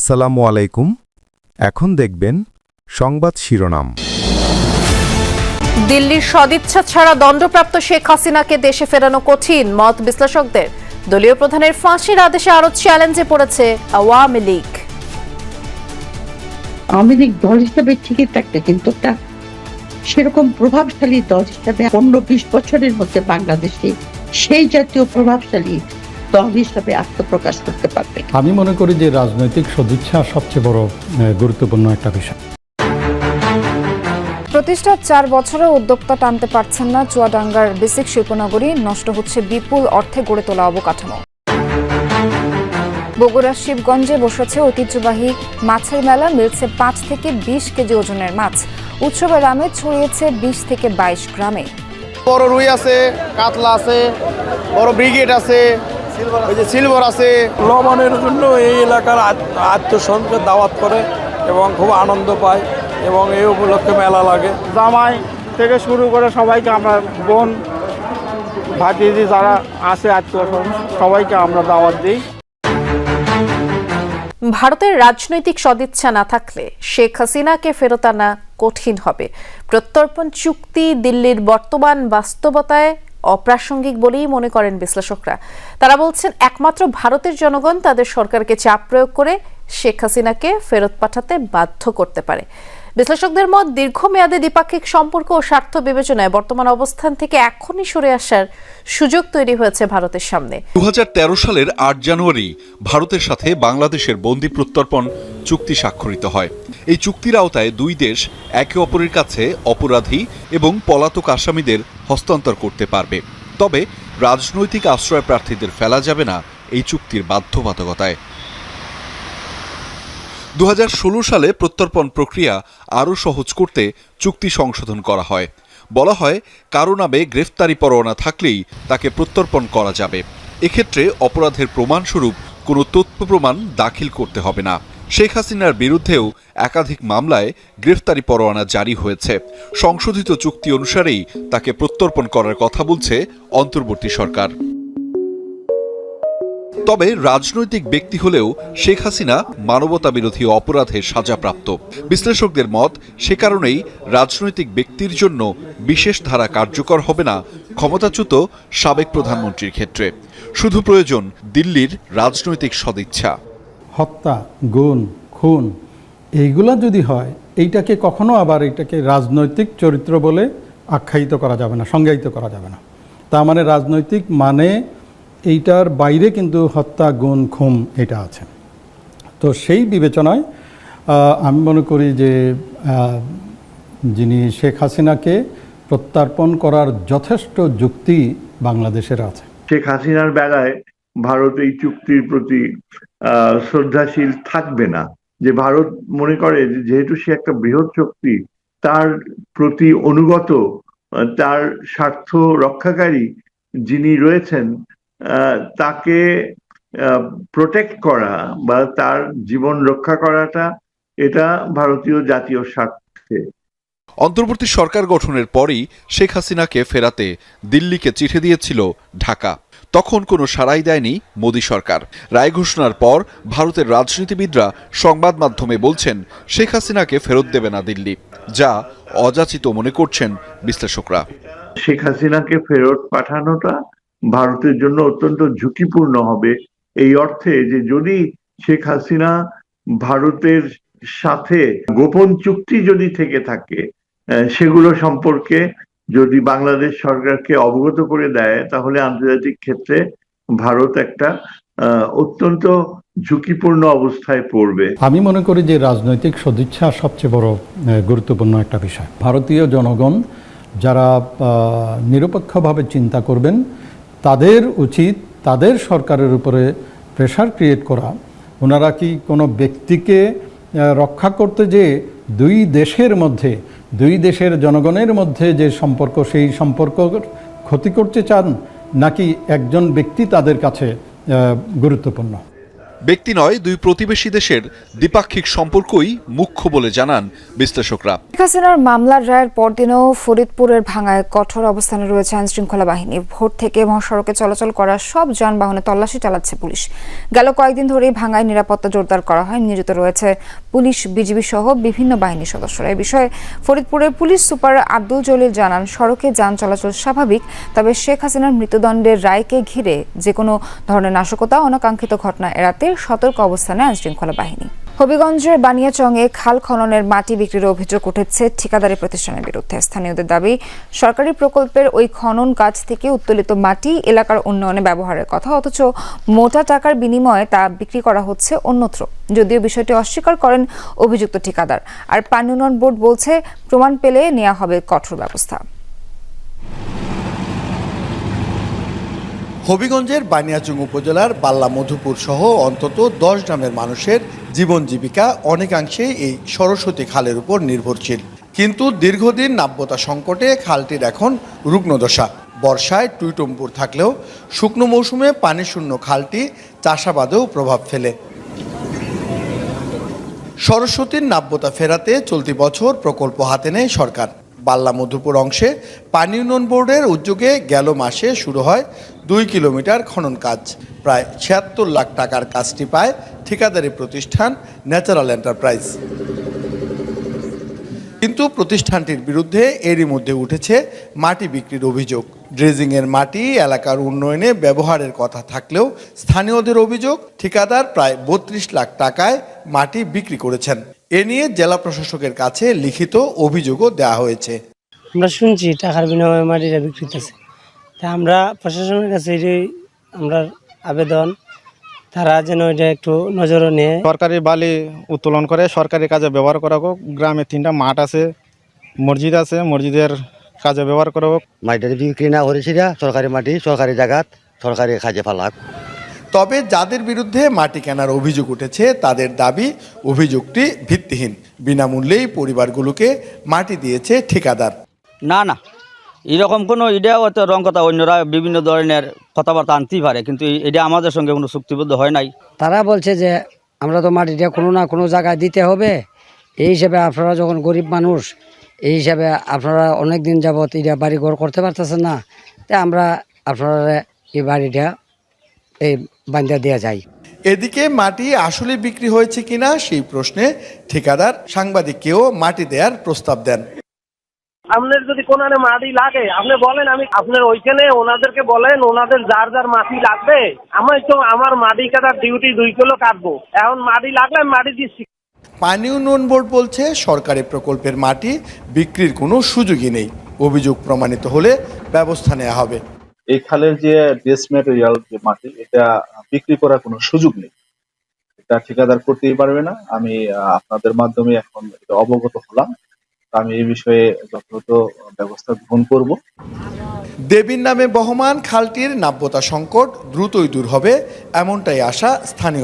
আসসালামু আলাইকুম। এখন দেখবেন সংবাদ শিরোনাম। দিল্লির সদিচ্ছা ছাড়া দণ্ডপ্রাপ্ত শেখ হাসিনাকে দেশে ফেরানো কঠিন মত বিশ্লেষকদের। দলীয় প্রধানের ফাঁসির আদেশে আরও চ্যালেঞ্জে পড়েছে আওয়ামী লীগ। আওয়ামী লীগ দল হিসাবে ঠিকই থাকতে কিন্তু একটা সেরকম প্রভাবশালী দল হিসাবে পনেরো বিশ বছরের মধ্যে বাংলাদেশে সেই জাতীয় প্রভাবশালী দল হিসাবে আত্মপ্রকাশ করতে পারবে। আমি মনে করি যে রাজনৈতিক সদিচ্ছা সবচেয়ে বড় গুরুত্বপূর্ণ একটা বিষয়। প্রতিষ্ঠার চার বছরে উদ্যোক্তা টানতে পারছেন না চুয়াডাঙ্গার বেসিক শিল্পনগরী নষ্ট হচ্ছে বিপুল অর্থে গড়ে তোলা অবকাঠামো। বগুড়ার শিবগঞ্জে বসেছে ঐতিহ্যবাহী মাছের মেলা মিলছে পাঁচ থেকে বিশ কেজি ওজনের মাছ। উৎসবের আমেজ ছড়িয়েছে বিশ থেকে বাইশ গ্রামে। বড় রুই আছে কাতলা আছে বড় ব্রিগেড আছে ওই যে সিলভার আছে। লবণের জন্য এই এলাকার আত- আত্মসংখ্যা দাওয়াত করে এবং খুব আনন্দ পায় এবং এই উপলক্ষে মেলা লাগে। জামাই থেকে শুরু করে সবাইকে আমরা বোন ভাতিজি যারা আছে আত্মীয় সবাইকে আমরা দাওয়াত দিই। ভারতের রাজনৈতিক সদিচ্ছা না থাকলে শেখ হাসিনাকে ফেরত আনা কঠিন হবে। প্রত্যর্পণ চুক্তি দিল্লির বর্তমান বাস্তবতায় অপ্রাসঙ্গিক বলেই মনে করেন বিশ্লেষকরা। তারা বলছেন, একমাত্র ভারতের জনগণ তাদের সরকারকে চাপ প্রয়োগ করে শেখ হাসিনাকে ফেরত পাঠাতে বাধ্য করতে পারে। বিশ্লেষকদের মত দীর্ঘমেয়াদে দ্বিপাক্ষিক সম্পর্ক ও স্বার্থ বিবেচনায় বর্তমান অবস্থান থেকে এখনই সরে আসার সুযোগ তৈরি হয়েছে ভারতের সামনে। দুহাজার তেরো সালের আট জানুয়ারি ভারতের সাথে বাংলাদেশের বন্দি প্রত্যর্পণ চুক্তি স্বাক্ষরিত হয়। এই চুক্তির আওতায় দুই দেশ একে অপরের কাছে অপরাধী এবং পলাতক আসামিদের হস্তান্তর করতে পারবে। তবে রাজনৈতিক আশ্রয় প্রার্থীদের ফেলা যাবে না এই চুক্তির বাধ্যবাধকতায়। দু হাজার ষোলো সালে প্রত্যর্পণ প্রক্রিয়া আরও সহজ করতে চুক্তি সংশোধন করা হয়। বলা হয়, কারও নামে গ্রেফতারি পরোয়ানা থাকলেই তাকে প্রত্যর্পণ করা যাবে। এক্ষেত্রে অপরাধের প্রমাণস্বরূপ কোনো তথ্য প্রমাণ দাখিল করতে হবে না। শেখ হাসিনার বিরুদ্ধেও একাধিক মামলায় গ্রেফতারি পরোয়ানা জারি হয়েছে। সংশোধিত চুক্তি অনুসারেই তাকে প্রত্যর্পণ করার কথা বলছে অন্তর্বর্তী সরকার। তবে রাজনৈতিক ব্যক্তি হলেও শেখ হাসিনা মানবতা বিরোধী অপরাধের সাজাপ্রাপ্ত। বিশ্লেষকদের মত, সে কারণেই রাজনৈতিক ব্যক্তির জন্য বিশেষ ধারা কার্যকর হবে না ক্ষমতাচ্যুত সাবেক প্রধানমন্ত্রীর ক্ষেত্রে। শুধু প্রয়োজন দিল্লির রাজনৈতিক সদিচ্ছা। হত্যা গুণ খুন, এইগুলা যদি হয়, এইটাকে কখনো আবার এটাকে রাজনৈতিক চরিত্র বলে আখ্যায়িত করা যাবে না, সংজ্ঞায়িত করা যাবে না। তার মানে রাজনৈতিক মানে এইটার বাইরে কিন্তু হত্যা গুণ খুম এটা আছে। তো সেই বিবেচনায় আমি মনে করি যে যিনি শেখ হাসিনাকে প্রত্যার্পণ করার যথেষ্ট যুক্তি বাংলাদেশের আছে। শেখ হাসিনার বেলায় ভারত এই চুক্তির প্রতি শ্রদ্ধাশীল থাকবে না। যে ভারত মনে করে যেহেতু সে একটা বৃহৎ শক্তি তার প্রতি অনুগত, তার স্বার্থ রক্ষাকারী যিনি রয়েছেন তাকে প্রোটেক্ট করা বা তার জীবন রক্ষা করাটা এটা ভারতীয় জাতীয় স্বার্থে। অন্তর্বর্তী সরকার গঠনের পরই শেখ হাসিনাকে ফেরাতে দিল্লিকে চিঠি দিয়েছিল ঢাকা। তখন কোনো সাড়াই দেয়নি মোদী সরকার। রায় ঘোষণার পর ভারতের রাজনীতিবিদরা সংবাদ মাধ্যমে বলছেন শেখ হাসিনাকে ফেরত দেবে না দিল্লি যা অযাচিত মনে করছেন বিশ্লেষকরা। শেখ হাসিনাকে ফেরত পাঠানোটা ভারতের জন্য অত্যন্ত ঝুঁকিপূর্ণ হবে। এই অর্থে যে যদি শেখ হাসিনা ভারতের সাথে গোপন চুক্তি যদি থেকে থাকে সেগুলো সম্পর্কে যদি বাংলাদেশ সরকারকে অবগত করে দেয়, তাহলে আন্তর্জাতিক ক্ষেত্রে ভারত একটা অত্যন্ত ঝুঁকিপূর্ণ অবস্থায় পড়বে। আমি মনে করি যে রাজনৈতিক সদিচ্ছা সবচেয়ে বড় গুরুত্বপূর্ণ একটা বিষয়। ভারতীয় জনগণ যারা নিরপেক্ষভাবে চিন্তা করবেন তাদের উচিত, তাদের সরকারের উপরে প্রেশার ক্রিয়েট করা। ওনারা কি কোনো ব্যক্তিকে রক্ষা করতে যে দুই দেশের মধ্যে, দুই দেশের জনগণের মধ্যে যে সম্পর্ক, সেই সম্পর্ক ক্ষতি করতে চান, নাকি একজন ব্যক্তি তাদের কাছে গুরুত্বপূর্ণ? ব্যক্তি নয়, দুই প্রতিবেশী দেশের দ্বিপাক্ষিক সম্পর্কই মুখ্য বলে জানান বিশ্লেষকরা। শেখ হাসিনার মামলার রায়ের পরদিনও ফরিদপুরের ভাঙায় কঠোর অবস্থানে রয়েছে আইন শৃঙ্খলা বাহিনী। ভোর থেকে মহাসড়কে চলাচল করা সব যানবাহনে তল্লাশি চালাচ্ছে পুলিশ। গেল কয়েকদিন ধরেই ভাঙায় নিরাপত্তা জোরদার করা হয়। নিয়োজিত রয়েছে পুলিশ, বিজিবি সহ বিভিন্ন বাহিনীর সদস্যরা। এ বিষয়ে ফরিদপুরের পুলিশ সুপার আব্দুল জলিল জানান, সড়কে যান চলাচল স্বাভাবিক, তবে শেখ হাসিনার মৃত্যুদণ্ডের রায়কে ঘিরে যে কোনো ধরনের নাশকতা, অনাকাঙ্ক্ষিত ঘটনা এড়াতে সতর্ক অবস্থানে আইন শৃঙ্খলা বাহিনী। হবিগঞ্জের বানিয়াচংয়ে খাল খননের মাটি বিক্রির অভিযোগ উঠেছে ঠিকাদারি প্রতিষ্ঠানের বিরুদ্ধে। স্থানীয়দের দাবি, সরকারি প্রকল্পের ওই খনন কাজ থেকে উত্তোলিত মাটি এলাকার উন্নয়নে ব্যবহারের কথা, অথচ মোটা টাকার বিনিময়ে তা বিক্রি করা হচ্ছে অন্যত্র। যদিও বিষয়টি অস্বীকার করেন অভিযুক্ত ঠিকাদার। আর পানি উন্নয়ন বোর্ড বলছে, প্রমাণ পেলে নেওয়া হবে কঠোর ব্যবস্থা। হবিগঞ্জের বানিয়াচুং উপজেলার বাল্লা মধুপুর সহ অন্তত দশ গ্রামের মানুষের জীবন জীবিকা অনেকাংশেই এই সরস্বতী খালের উপর নির্ভরশীল। কিন্তু দীর্ঘদিন নাব্যতা সংকটে খালটির এখন রুগ্নদশা বর্ষায় টুইটম্পুর থাকলেও শুকনো মৌসুমে পানিশূন্য খালটি চাষাবাদেও প্রভাব ফেলে। সরস্বতীর নাব্যতা ফেরাতে চলতি বছর প্রকল্প হাতে নেয় সরকার। বাল্লা মধুপুর অংশে পানি উন্নয়ন বোর্ডের উদ্যোগে গেল মাসে শুরু হয় দুই কিলোমিটার খনন কাজ। প্রায় ছিয়াত্তর লাখ টাকার কাজটি পায় ঠিকাদারি প্রতিষ্ঠান ন্যাচারাল এন্টারপ্রাইজ। কিন্তু প্রতিষ্ঠানটির বিরুদ্ধে এরই মধ্যে উঠেছে মাটি বিক্রির অভিযোগ। ড্রেজিংয়ের মাটি এলাকার উন্নয়নে ব্যবহারের কথা থাকলেও স্থানীয়দের অভিযোগ, ঠিকাদার প্রায় বত্রিশ লাখ টাকায় মাটি বিক্রি করেছেন। এ নিয়ে জেলা প্রশাসকের কাছে লিখিত অভিযোগও দেওয়া হয়েছে। আমরা শুনছি টাকার বিনিময়ে মাটিটা বিক্রি তা আমরা প্রশাসনের কাছে এটাই আমরা আবেদন তারা যেন এটা একটু নজরে নিয়ে। সরকারি বালি উত্তোলন করে সরকারি কাজে ব্যবহার করা হোক গ্রামে তিনটা মাঠ আছে মসজিদ আছে মসজিদের কাজে ব্যবহার করা হোক। মাটিটা বিক্রি না করেছি সরকারি মাটি সরকারি জায়গাত সরকারি কাজে ফালাক তবে যাদের বিরুদ্ধে মাটি কেনার অভিযোগ উঠেছে তাদের দাবি অভিযোগটি ভিত্তিহীন। বিনামূল্যেই পরিবারগুলোকে মাটি দিয়েছে ঠিকাদার। না না। এরকম কোনো এটা হয়তো রং কথা অন্যরা বিভিন্ন ধরনের কথাবার্তা আনতেই পারে কিন্তু এটা আমাদের সঙ্গে কোনো চুক্তিবদ্ধ হয় নাই। তারা বলছে যে আমরা তো মাটিটা কোনো না কোনো জায়গায় দিতে হবে। এই হিসাবে আপনারা যখন গরিব মানুষ এই হিসাবে আপনারা অনেক দিন যাবত এটা বাড়ি ঘর করতে পারতেছেন না। তাই আমরা আপনারা এই বাড়িটা এই বান্ধা দেওয়া যায়। এদিকে মাটি আসলে বিক্রি হয়েছে কিনা সেই প্রশ্নে ঠিকাদার সাংবাদিককেও মাটি দেওয়ার প্রস্তাব দেন। আপনার যদি কোনো মাটি লাগে আপনি বলেন আমি আপনার ওইখানে ওনাদেরকে বলেন ওনাদের যার যার মাটি লাগবে আমার তো আমার মাটি কাটার ডিউটি দুই কিলো কাটবো। এখন মাটি লাগলে আমি মাটি দিচ্ছি। পানি উন্নয়ন বোর্ড বলছে সরকারি প্রকল্পের মাটি বিক্রির কোনো সুযোগই নেই। অভিযোগ প্রমাণিত হলে ব্যবস্থা নেওয়া হবে। এই খালের যে বেস ম্যাটেরিয়াল যে মাটি, এটা বিক্রি করার কোনো সুযোগ নেই। এটা ঠিকাদার করতেই পারবে না। আমি আপনাদের মাধ্যমে এখন এটা অবগত হলাম। আমি এই বিষয়ে যথাযথ ব্যবস্থা গ্রহণ করব। দেবীর নামে বহমান খালটির নাব্যতা সংকট দ্রুতই দূর হবে, এমনটাই আশা স্থানীয়